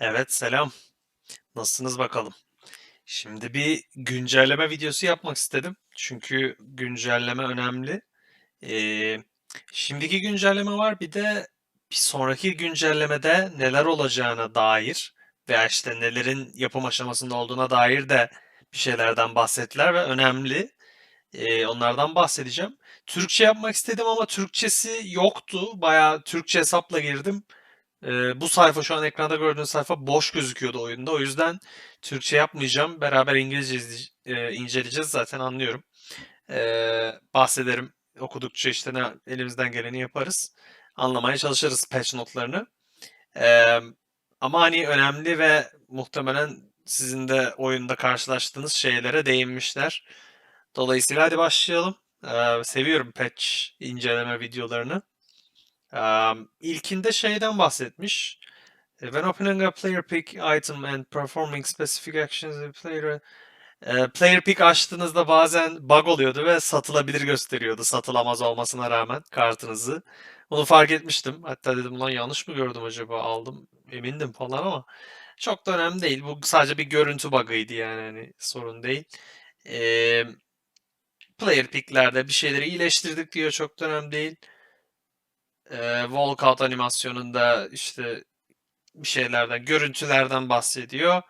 Evet, selam. Nasılsınız bakalım? Şimdi bir güncelleme videosu yapmak istedim. Çünkü güncelleme önemli. Ee, şimdiki güncelleme var, bir de bir sonraki güncellemede neler olacağına dair veya işte nelerin yapım aşamasında olduğuna dair de bir şeylerden bahsettiler ve önemli. Ee, onlardan bahsedeceğim. Türkçe yapmak istedim ama Türkçesi yoktu. Bayağı Türkçe hesapla girdim. Ee, bu sayfa şu an ekranda gördüğünüz sayfa boş gözüküyordu oyunda. O yüzden Türkçe yapmayacağım. Beraber İngilizce e, inceleyeceğiz zaten anlıyorum. Ee, bahsederim okudukça işte ne elimizden geleni yaparız. Anlamaya çalışırız patch notlarını. Ee, ama hani önemli ve muhtemelen sizin de oyunda karşılaştığınız şeylere değinmişler. Dolayısıyla hadi başlayalım. Ee, seviyorum patch inceleme videolarını. Um, ilkinde şeyden bahsetmiş. E, When opening a player pick item and performing specific actions in player e, player pick açtığınızda bazen bug oluyordu ve satılabilir gösteriyordu satılamaz olmasına rağmen kartınızı. Bunu fark etmiştim. Hatta dedim lan yanlış mı gördüm acaba aldım emindim falan ama çok da önemli değil. Bu sadece bir görüntü bug'ıydı yani hani sorun değil. E, player picklerde bir şeyleri iyileştirdik diyor çok da önemli değil. E, walkout animasyonunda işte bir şeylerden, görüntülerden bahsediyor.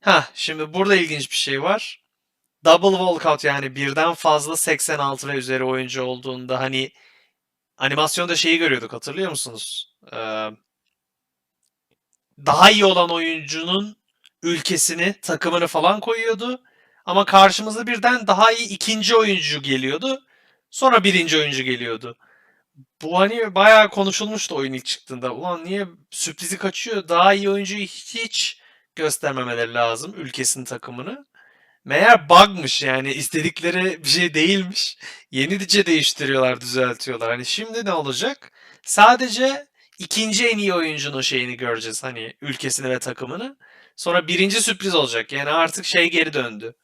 Ha, şimdi burada ilginç bir şey var. Double walkout yani birden fazla 86 ve üzeri oyuncu olduğunda hani animasyonda şeyi görüyorduk hatırlıyor musunuz? Ee, daha iyi olan oyuncunun ülkesini, takımını falan koyuyordu. Ama karşımıza birden daha iyi ikinci oyuncu geliyordu. Sonra birinci oyuncu geliyordu. Bu hani bayağı konuşulmuştu oyun ilk çıktığında. Ulan niye sürprizi kaçıyor? Daha iyi oyuncuyu hiç göstermemeleri lazım ülkesinin takımını. Meğer bug'mış yani istedikleri bir şey değilmiş. Yenice değiştiriyorlar, düzeltiyorlar. Hani şimdi ne olacak? Sadece ikinci en iyi oyuncunun şeyini göreceğiz hani ülkesini ve takımını. Sonra birinci sürpriz olacak. Yani artık şey geri döndü.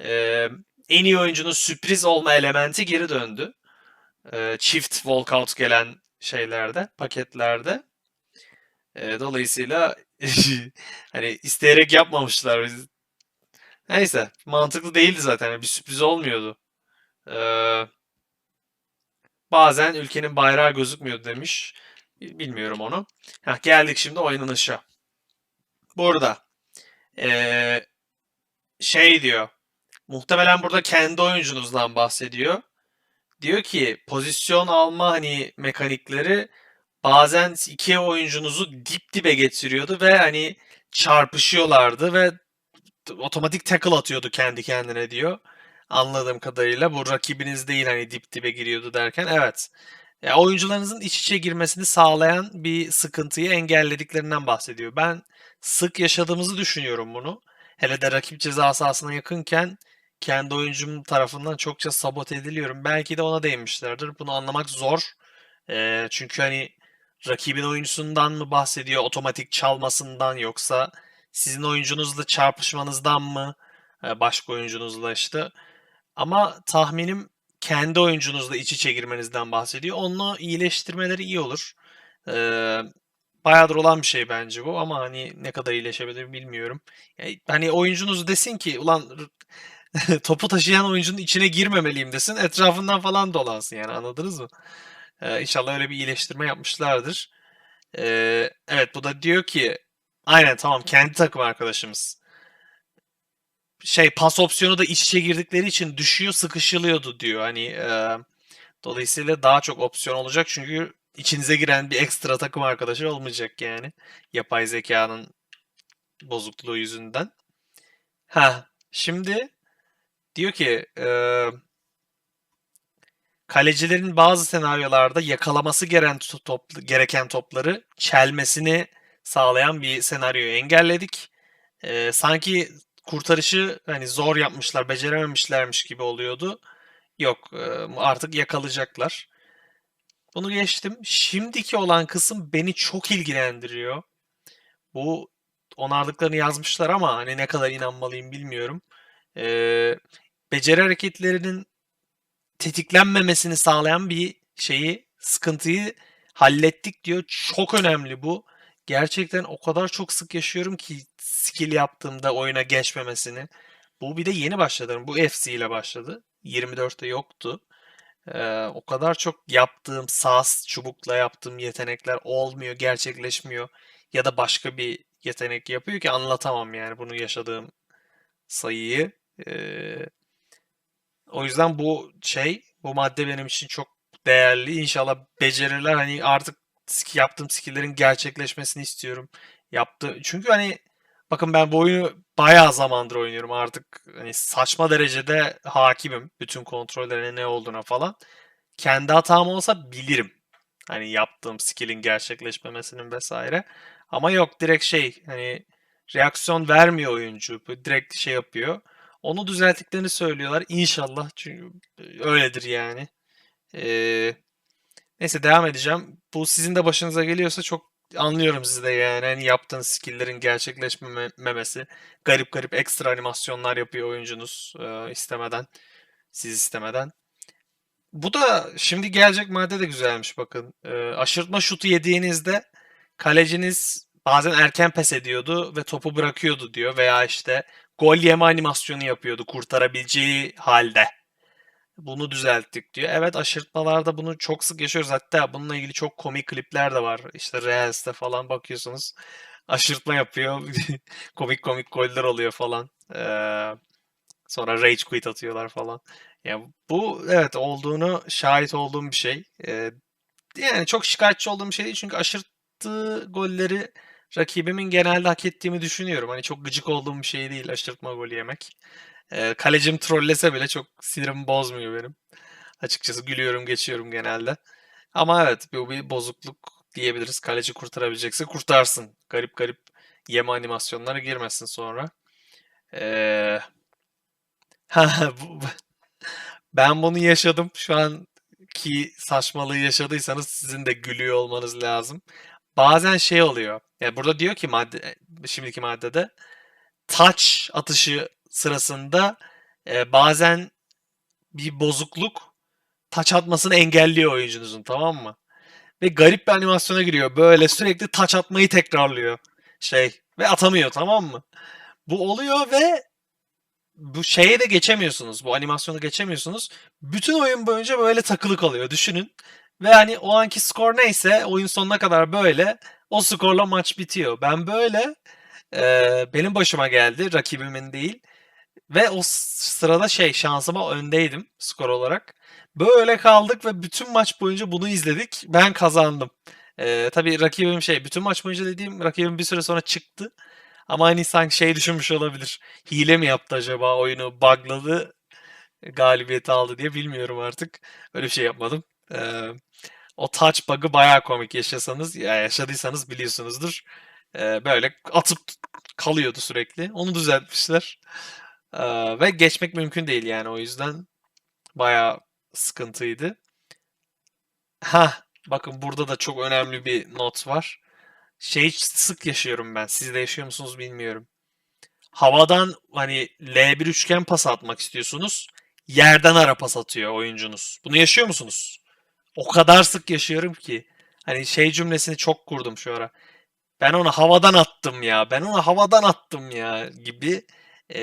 Ee, en iyi oyuncunun sürpriz olma elementi geri döndü e, çift walkout gelen şeylerde, paketlerde. E, dolayısıyla hani isteyerek yapmamışlar. Biz- Neyse, mantıklı değildi zaten. Yani Bir sürpriz olmuyordu. E, bazen ülkenin bayrağı gözükmüyor demiş. Bilmiyorum onu. Heh, geldik şimdi oynanışa. Burada e, şey diyor. Muhtemelen burada kendi oyuncunuzdan bahsediyor. Diyor ki pozisyon alma hani mekanikleri bazen iki oyuncunuzu dip dibe getiriyordu ve hani çarpışıyorlardı ve otomatik tackle atıyordu kendi kendine diyor. Anladığım kadarıyla bu rakibiniz değil hani dip dibe giriyordu derken evet. Ya oyuncularınızın iç içe girmesini sağlayan bir sıkıntıyı engellediklerinden bahsediyor. Ben sık yaşadığımızı düşünüyorum bunu. Hele de rakip ceza sahasına yakınken kendi oyuncum tarafından çokça sabote ediliyorum. Belki de ona değinmişlerdir. Bunu anlamak zor. Ee, çünkü hani rakibin oyuncusundan mı bahsediyor, otomatik çalmasından yoksa sizin oyuncunuzla çarpışmanızdan mı, Ee, başka oyuncunuzla işte. Ama tahminim kendi oyuncunuzla iç içe girmenizden bahsediyor. Onu iyileştirmeleri iyi olur. Ee, bayağıdır olan bir şey bence bu ama hani ne kadar iyileşebilir bilmiyorum. Yani hani oyuncunuz desin ki ulan topu taşıyan oyuncunun içine girmemeliyim desin. Etrafından falan dolansın yani anladınız mı? Ee, inşallah öyle bir iyileştirme yapmışlardır. Ee, evet bu da diyor ki aynen tamam kendi takım arkadaşımız. Şey pas opsiyonu da iç içe girdikleri için düşüyor sıkışılıyordu diyor. Hani e, dolayısıyla daha çok opsiyon olacak çünkü içinize giren bir ekstra takım arkadaşı olmayacak yani. Yapay zekanın bozukluğu yüzünden. Ha şimdi diyor ki e, kalecilerin bazı senaryolarda yakalaması gereken, top, gereken topları çelmesini sağlayan bir senaryoyu engelledik. Ee, sanki kurtarışı hani zor yapmışlar, becerememişlermiş gibi oluyordu. Yok, e, artık yakalayacaklar. Bunu geçtim. Şimdiki olan kısım beni çok ilgilendiriyor. Bu onardıklarını yazmışlar ama hani ne kadar inanmalıyım bilmiyorum. Ee, beceri hareketlerinin tetiklenmemesini sağlayan bir şeyi, sıkıntıyı hallettik diyor. Çok önemli bu. gerçekten o kadar çok sık yaşıyorum ki skill yaptığımda oyuna geçmemesini. Bu bir de yeni başladım. Bu FC ile başladı. 24'te yoktu. Ee, o kadar çok yaptığım sas çubukla yaptığım yetenekler olmuyor, gerçekleşmiyor ya da başka bir yetenek yapıyor ki anlatamam yani bunu yaşadığım sayıyı. Ee, o yüzden bu şey, bu madde benim için çok değerli. İnşallah becerirler. Hani artık yaptığım skill'lerin gerçekleşmesini istiyorum. Yaptı. Çünkü hani bakın ben bu oyunu bayağı zamandır oynuyorum. Artık hani saçma derecede hakimim bütün kontrollerine ne olduğuna falan. Kendi hatam olsa bilirim. Hani yaptığım skill'in gerçekleşmemesinin vesaire. Ama yok direkt şey hani reaksiyon vermiyor oyuncu. Direkt şey yapıyor. Onu düzelttiklerini söylüyorlar. İnşallah çünkü öyledir yani. Ee, neyse devam edeceğim. Bu sizin de başınıza geliyorsa çok anlıyorum sizi de yani. Hani yaptığınız skill'lerin gerçekleşmemesi. Garip garip ekstra animasyonlar yapıyor oyuncunuz e, istemeden. Siz istemeden. Bu da şimdi gelecek madde de güzelmiş bakın. Ee, aşırtma şutu yediğinizde kaleciniz bazen erken pes ediyordu ve topu bırakıyordu diyor veya işte gol yeme animasyonu yapıyordu kurtarabileceği halde. Bunu düzelttik diyor. Evet aşırtmalarda bunu çok sık yaşıyoruz. Hatta bununla ilgili çok komik klipler de var. İşte Reels'te falan bakıyorsunuz. Aşırtma yapıyor. komik komik goller oluyor falan. Ee, sonra rage quit atıyorlar falan. Yani bu evet olduğunu şahit olduğum bir şey. Ee, yani çok şikayetçi olduğum bir şey değil çünkü aşırttığı golleri rakibimin genelde hak ettiğimi düşünüyorum. Hani çok gıcık olduğum bir şey değil aşırtma golü yemek. Ee, kalecim trollese bile çok sinirimi bozmuyor benim. Açıkçası gülüyorum geçiyorum genelde. Ama evet bu bir bozukluk diyebiliriz. Kaleci kurtarabilecekse kurtarsın. Garip garip yeme animasyonlara girmesin sonra. Ee, ben bunu yaşadım. Şu anki saçmalığı yaşadıysanız sizin de gülüyor olmanız lazım. Bazen şey oluyor. Yani burada diyor ki madde, şimdiki maddede touch atışı sırasında e, bazen bir bozukluk taç atmasını engelliyor oyuncunuzun tamam mı? Ve garip bir animasyona giriyor. Böyle sürekli taç atmayı tekrarlıyor. Şey ve atamıyor tamam mı? Bu oluyor ve bu şeye de geçemiyorsunuz. Bu animasyonu geçemiyorsunuz. Bütün oyun boyunca böyle takılı kalıyor. Düşünün. Ve hani o anki skor neyse oyun sonuna kadar böyle o skorla maç bitiyor. Ben böyle e, benim başıma geldi rakibimin değil. Ve o sırada şey şansıma öndeydim skor olarak. Böyle kaldık ve bütün maç boyunca bunu izledik. Ben kazandım. Ee, tabii rakibim şey bütün maç boyunca dediğim rakibim bir süre sonra çıktı. Ama hani sanki şey düşünmüş olabilir. Hile mi yaptı acaba oyunu bugladı galibiyeti aldı diye bilmiyorum artık. Öyle bir şey yapmadım. Ee, o touch bug'ı bayağı komik yaşasanız ya yaşadıysanız biliyorsunuzdur. Ee, böyle atıp kalıyordu sürekli. Onu düzeltmişler. Ee, ve geçmek mümkün değil yani o yüzden bayağı sıkıntıydı. Ha, bakın burada da çok önemli bir not var. Şey sık yaşıyorum ben. Siz de yaşıyor musunuz bilmiyorum. Havadan hani L1 üçgen pas atmak istiyorsunuz. Yerden ara pas atıyor oyuncunuz. Bunu yaşıyor musunuz? O kadar sık yaşıyorum ki. Hani şey cümlesini çok kurdum şu ara. Ben onu havadan attım ya. Ben onu havadan attım ya gibi e,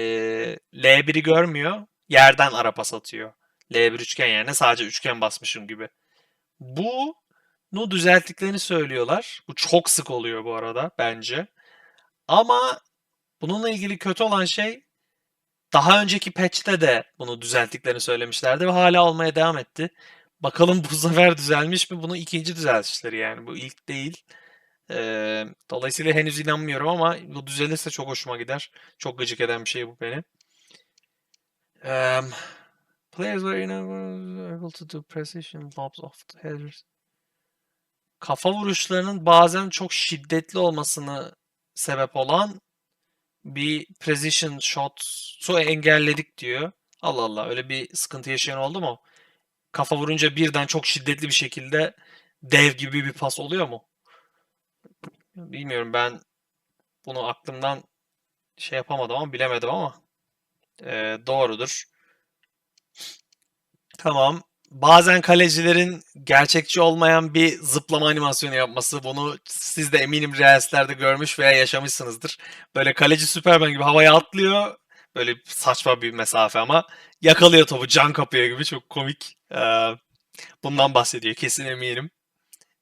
L1'i görmüyor. Yerden ara pas atıyor. L1 üçgen yerine sadece üçgen basmışım gibi. Bunu düzelttiklerini söylüyorlar. Bu çok sık oluyor bu arada bence. Ama bununla ilgili kötü olan şey daha önceki patch'te de bunu düzelttiklerini söylemişlerdi ve hala olmaya devam etti. Bakalım bu sefer düzelmiş mi? Bunu ikinci düzeltişleri yani. Bu ilk değil. Ee, dolayısıyla henüz inanmıyorum ama bu düzelirse çok hoşuma gider. Çok gıcık eden bir şey bu beni. Um, players were able to do precision lobs of the headers. Kafa vuruşlarının bazen çok şiddetli olmasını sebep olan bir precision shot'u engelledik diyor. Allah Allah öyle bir sıkıntı yaşayan oldu mu? Kafa vurunca birden çok şiddetli bir şekilde dev gibi bir pas oluyor mu? Bilmiyorum ben bunu aklımdan şey yapamadım ama bilemedim ama e, doğrudur. Tamam. bazen kalecilerin gerçekçi olmayan bir zıplama animasyonu yapması. Bunu siz de eminim Reels'lerde görmüş veya yaşamışsınızdır. Böyle kaleci Superman gibi havaya atlıyor. Böyle saçma bir mesafe ama yakalıyor topu can kapıyor gibi çok komik. Ee, bundan bahsediyor kesin eminim.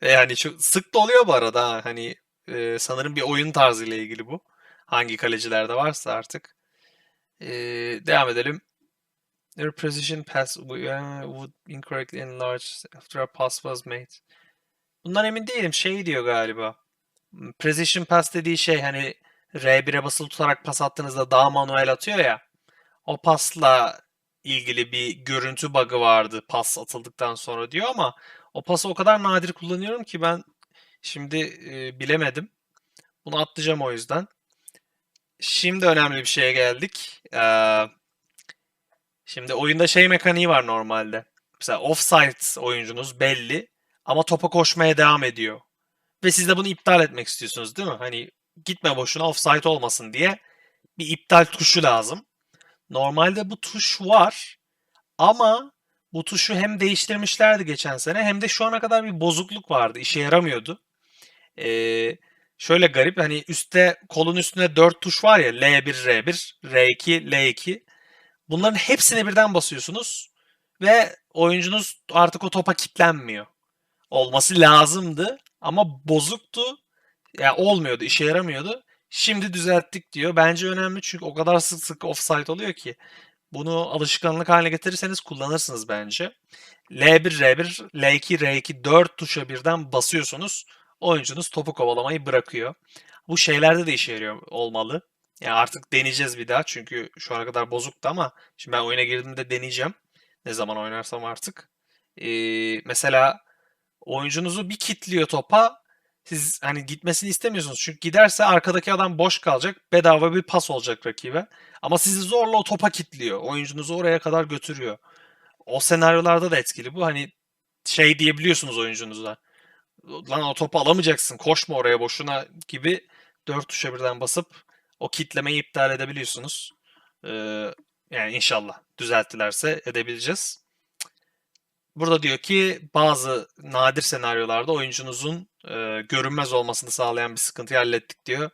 Ve yani çok sık da oluyor bu arada. ha. Hani e, sanırım bir oyun tarzıyla ilgili bu. Hangi kalecilerde varsa artık. Ee, devam edelim. Their precision pass w- uh, would incorrectly enlarge after a pass was made. Bundan emin değilim. Şey diyor galiba. Hmm, Precision pass dediği şey hani R1'e basılı tutarak pas attığınızda daha manuel atıyor ya. O pasla ilgili bir görüntü bug'ı vardı pas atıldıktan sonra diyor ama o pası o kadar nadir kullanıyorum ki ben şimdi e, bilemedim. Bunu atlayacağım o yüzden. Şimdi önemli bir şeye geldik. Ee, Şimdi oyunda şey mekaniği var normalde. Mesela offside oyuncunuz belli ama topa koşmaya devam ediyor. Ve siz de bunu iptal etmek istiyorsunuz değil mi? Hani gitme boşuna offside olmasın diye bir iptal tuşu lazım. Normalde bu tuş var ama bu tuşu hem değiştirmişlerdi geçen sene hem de şu ana kadar bir bozukluk vardı. İşe yaramıyordu. Ee, şöyle garip hani üstte kolun üstünde 4 tuş var ya L1, R1, R2, L2. Bunların hepsine birden basıyorsunuz ve oyuncunuz artık o topa kilitlenmiyor. Olması lazımdı ama bozuktu. Yani olmuyordu, işe yaramıyordu. Şimdi düzelttik diyor. Bence önemli çünkü o kadar sık sık offside oluyor ki. Bunu alışkanlık haline getirirseniz kullanırsınız bence. L1, R1, L2, R2 4 tuşa birden basıyorsunuz. Oyuncunuz topu kovalamayı bırakıyor. Bu şeylerde de işe yarıyor olmalı. Yani artık deneyeceğiz bir daha çünkü şu ana kadar bozuktu ama şimdi ben oyuna girdiğimde deneyeceğim. Ne zaman oynarsam artık. Ee, mesela oyuncunuzu bir kitliyor topa. Siz hani gitmesini istemiyorsunuz. Çünkü giderse arkadaki adam boş kalacak. Bedava bir pas olacak rakibe. Ama sizi zorla o topa kitliyor. Oyuncunuzu oraya kadar götürüyor. O senaryolarda da etkili bu. Hani şey diyebiliyorsunuz oyuncunuza. Lan o topu alamayacaksın. Koşma oraya boşuna gibi dört tuşa birden basıp o kitlemeyi iptal edebiliyorsunuz. Ee, yani inşallah düzelttilerse edebileceğiz. Burada diyor ki bazı nadir senaryolarda oyuncunuzun e, görünmez olmasını sağlayan bir sıkıntıyı hallettik diyor.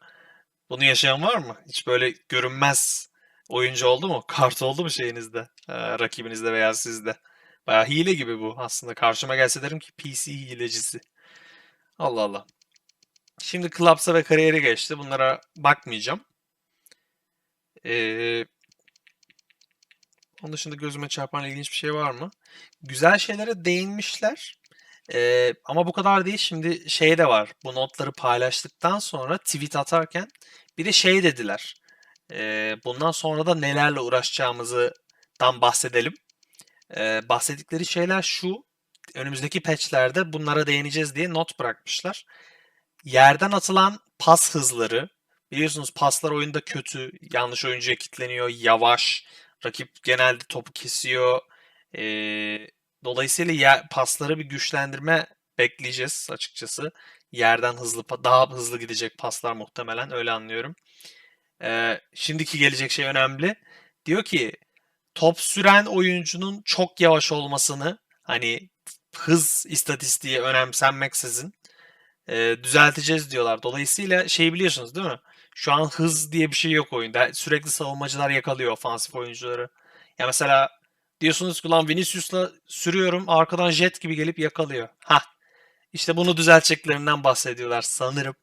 Bunu yaşayan var mı? Hiç böyle görünmez oyuncu oldu mu? Kart oldu mu şeyinizde? e, rakibinizde veya sizde? Bayağı hile gibi bu aslında. Karşıma gelse derim ki PC hilecisi. Allah Allah. Şimdi Clubs'a ve kariyere geçti. Bunlara bakmayacağım. Ee, onun dışında gözüme çarpan ilginç bir şey var mı? Güzel şeylere değinmişler. Ee, ama bu kadar değil. Şimdi şey de var. Bu notları paylaştıktan sonra tweet atarken bir de şey dediler. Ee, bundan sonra da nelerle uğraşacağımızdan bahsedelim. Ee, bahsettikleri şeyler şu. Önümüzdeki patchlerde bunlara değineceğiz diye not bırakmışlar. Yerden atılan pas hızları. Biliyorsunuz paslar oyunda kötü. Yanlış oyuncuya kilitleniyor. Yavaş. Rakip genelde topu kesiyor. Ee, dolayısıyla yer, pasları bir güçlendirme bekleyeceğiz açıkçası. Yerden hızlı, daha hızlı gidecek paslar muhtemelen. Öyle anlıyorum. Ee, şimdiki gelecek şey önemli. Diyor ki top süren oyuncunun çok yavaş olmasını hani hız istatistiği önemsenmeksizin e, düzelteceğiz diyorlar. Dolayısıyla şey biliyorsunuz değil mi? Şu an hız diye bir şey yok oyunda. Sürekli savunmacılar yakalıyor ofansif oyuncuları. Ya mesela diyorsunuz ki lan Vinicius'la sürüyorum arkadan jet gibi gelip yakalıyor. Ha, işte bunu düzelteceklerinden bahsediyorlar sanırım.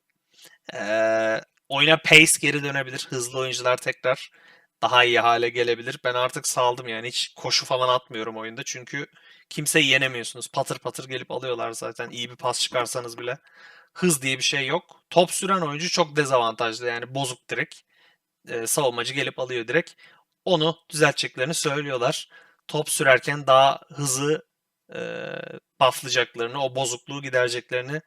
Ee, oyuna pace geri dönebilir. Hızlı oyuncular tekrar daha iyi hale gelebilir. Ben artık saldım yani hiç koşu falan atmıyorum oyunda. Çünkü kimseyi yenemiyorsunuz. Patır patır gelip alıyorlar zaten. İyi bir pas çıkarsanız bile. Hız diye bir şey yok. Top süren oyuncu çok dezavantajlı yani bozuk direkt. Ee, savunmacı gelip alıyor direkt. Onu düzelteceklerini söylüyorlar. Top sürerken daha hızı e, bufflayacaklarını, o bozukluğu gidereceklerini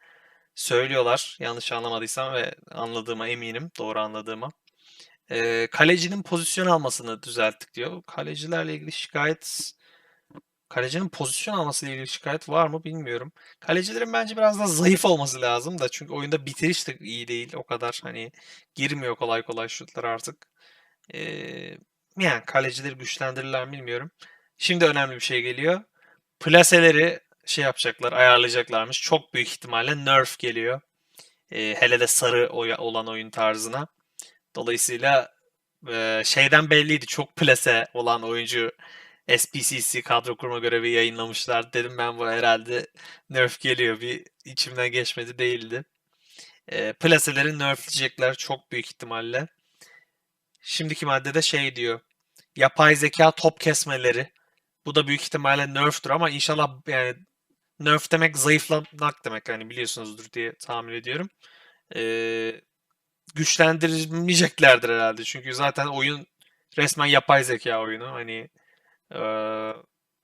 söylüyorlar. Yanlış anlamadıysam ve anladığıma eminim. Doğru anladığıma. Ee, kalecinin pozisyon almasını düzelttik diyor. Kalecilerle ilgili şikayet kalecinin pozisyon almasıyla ilgili şikayet var mı bilmiyorum. Kalecilerin bence biraz daha zayıf olması lazım da çünkü oyunda bitiriş de iyi değil o kadar hani girmiyor kolay kolay şutlar artık. Ee, yani kalecileri güçlendirirler mi bilmiyorum. Şimdi önemli bir şey geliyor. plaseleri şey yapacaklar, ayarlayacaklarmış. Çok büyük ihtimalle nerf geliyor. Ee, hele de sarı oya- olan oyun tarzına. Dolayısıyla e, şeyden belliydi. Çok plase olan oyuncu SPCC kadro kurma görevi yayınlamışlar. Dedim ben bu herhalde nerf geliyor. Bir içimden geçmedi değildi. E, plaseleri nerfleyecekler çok büyük ihtimalle. Şimdiki maddede şey diyor. Yapay zeka top kesmeleri. Bu da büyük ihtimalle nerf'tür ama inşallah yani nerf demek zayıflamak demek hani biliyorsunuzdur diye tahmin ediyorum. Ee, güçlendirmeyeceklerdir herhalde. Çünkü zaten oyun resmen yapay zeka oyunu. Hani ee,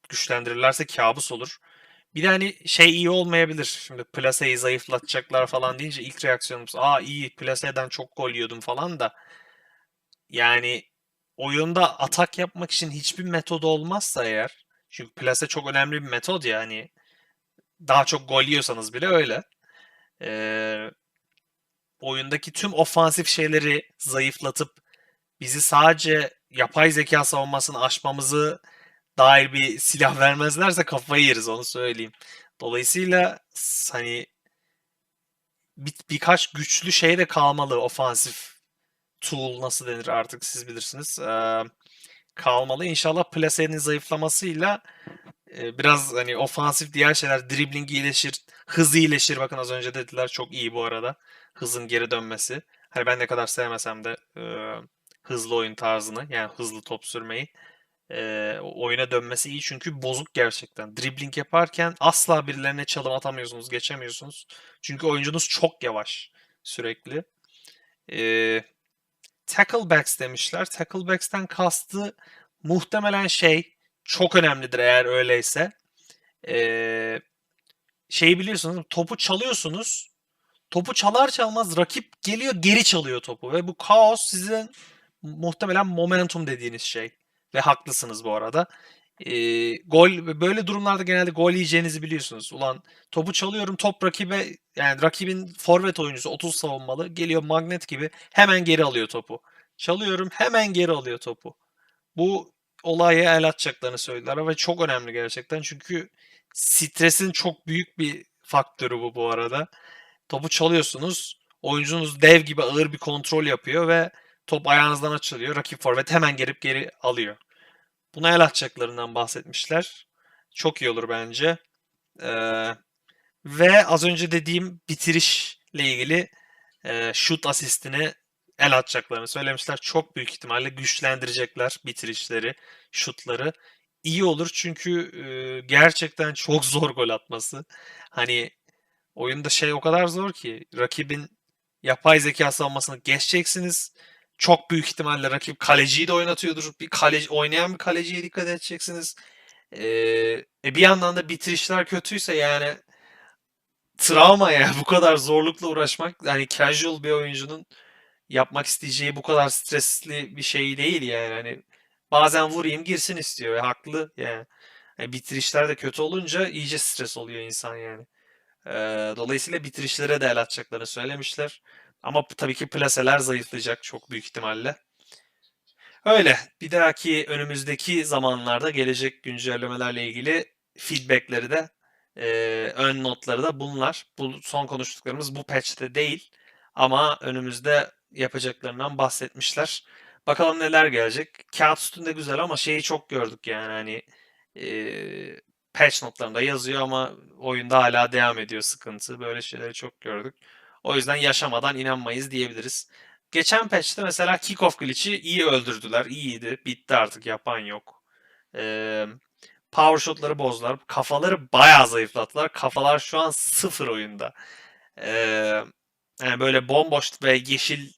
güçlendirirlerse kabus olur. Bir de hani şey iyi olmayabilir. Şimdi plaseyi zayıflatacaklar falan deyince ilk reaksiyonumuz aa iyi plaseden çok gol yiyordum falan da yani oyunda atak yapmak için hiçbir metodu olmazsa eğer çünkü plase çok önemli bir metod ya hani daha çok gol yiyorsanız bile öyle. Ee, oyundaki tüm ofansif şeyleri zayıflatıp bizi sadece yapay zeka savunmasını aşmamızı dair bir silah vermezlerse kafayı yeriz onu söyleyeyim. Dolayısıyla hani bir, birkaç güçlü şey de kalmalı ofansif tool nasıl denir artık siz bilirsiniz. Ee, kalmalı. İnşallah plasenin zayıflamasıyla e, biraz hani ofansif diğer şeyler dribbling iyileşir, hız iyileşir. Bakın az önce dediler çok iyi bu arada. Hızın geri dönmesi. Hani ben ne kadar sevmesem de e, hızlı oyun tarzını yani hızlı top sürmeyi e, oyuna dönmesi iyi çünkü bozuk gerçekten. Dribbling yaparken asla birilerine çalım atamıyorsunuz, geçemiyorsunuz. Çünkü oyuncunuz çok yavaş sürekli. E, Tacklebacks demişler. Tacklebacks'ten kastı muhtemelen şey çok önemlidir eğer öyleyse. Ee, şeyi biliyorsunuz topu çalıyorsunuz. Topu çalar çalmaz rakip geliyor geri çalıyor topu ve bu kaos sizin muhtemelen momentum dediğiniz şey. Ve haklısınız bu arada. Ee, gol böyle durumlarda genelde gol yiyeceğinizi biliyorsunuz. Ulan topu çalıyorum top rakibe yani rakibin forvet oyuncusu 30 savunmalı geliyor magnet gibi hemen geri alıyor topu. Çalıyorum hemen geri alıyor topu. Bu olaya el atacaklarını söylediler ve çok önemli gerçekten çünkü stresin çok büyük bir faktörü bu bu arada. Topu çalıyorsunuz. Oyuncunuz dev gibi ağır bir kontrol yapıyor ve top ayağınızdan açılıyor. Rakip forvet hemen gelip geri alıyor. Buna el atacaklarından bahsetmişler. Çok iyi olur bence. Ee, ve az önce dediğim bitirişle ilgili e, shoot asistini el atacaklarını söylemişler. Çok büyük ihtimalle güçlendirecekler bitirişleri, şutları. İyi olur çünkü e, gerçekten çok zor gol atması. Hani oyunda şey o kadar zor ki rakibin yapay zeka savunmasını geçeceksiniz. Çok büyük ihtimalle rakip kaleciyi de oynatıyordur. Bir kaleci, oynayan bir kaleciye dikkat edeceksiniz. Ee, e bir yandan da bitirişler kötüyse yani travma ya bu kadar zorlukla uğraşmak yani casual bir oyuncunun yapmak isteyeceği bu kadar stresli bir şey değil yani hani bazen vurayım girsin istiyor ve haklı yani. Yani bitirişler de kötü olunca iyice stres oluyor insan yani. Ee, dolayısıyla bitirişlere de el atacaklarını söylemişler. Ama tabii ki plaseler zayıflayacak çok büyük ihtimalle. Öyle. Bir dahaki önümüzdeki zamanlarda gelecek güncellemelerle ilgili feedbackleri de e, ön notları da bunlar. Bu son konuştuklarımız bu patch'te değil ama önümüzde yapacaklarından bahsetmişler. Bakalım neler gelecek. Kağıt üstünde güzel ama şeyi çok gördük yani hani e, patch notlarında yazıyor ama oyunda hala devam ediyor sıkıntı. Böyle şeyleri çok gördük. O yüzden yaşamadan inanmayız diyebiliriz. Geçen patch'te mesela kickoff glitch'i iyi öldürdüler. İyiydi. Bitti artık yapan yok. Ee, power shot'ları bozdular. Kafaları bayağı zayıflattılar. Kafalar şu an sıfır oyunda. Ee, yani böyle bomboş ve yeşil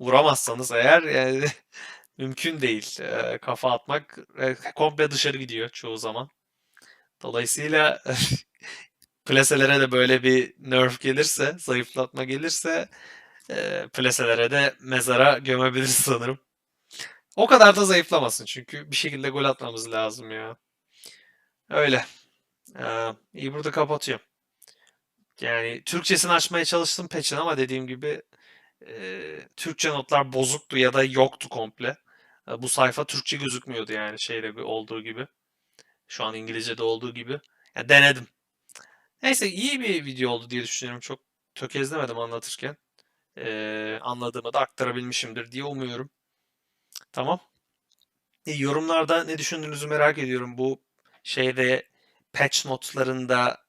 vuramazsanız eğer yani mümkün değil. Ee, kafa atmak e, komple dışarı gidiyor çoğu zaman. Dolayısıyla plaselere de böyle bir nerf gelirse, zayıflatma gelirse e, plaselere de mezara gömebiliriz sanırım. O kadar da zayıflamasın çünkü bir şekilde gol atmamız lazım ya. Öyle. Ee, iyi burada kapatıyorum. Yani Türkçesini açmaya çalıştım patch'in ama dediğim gibi e, Türkçe notlar bozuktu ya da yoktu komple. E, bu sayfa Türkçe gözükmüyordu yani şeyde olduğu gibi. Şu an İngilizce'de olduğu gibi. Ya denedim. Neyse iyi bir video oldu diye düşünüyorum. Çok tökezlemedim anlatırken. Ee, anladığımı da aktarabilmişimdir diye umuyorum. Tamam. E, yorumlarda ne düşündüğünüzü merak ediyorum. Bu şeyde patch notlarında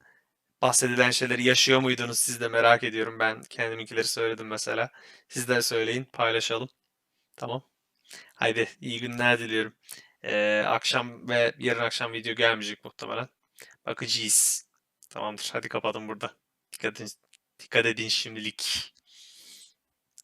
bahsedilen şeyleri yaşıyor muydunuz siz de merak ediyorum. Ben kendiminkileri söyledim mesela. Siz de söyleyin, paylaşalım. Tamam. Haydi iyi günler diliyorum. Ee, akşam ve yarın akşam video gelmeyecek muhtemelen. Bakacağız. Tamamdır. Hadi kapadım burada. Dikkat edin, dikkat edin şimdilik.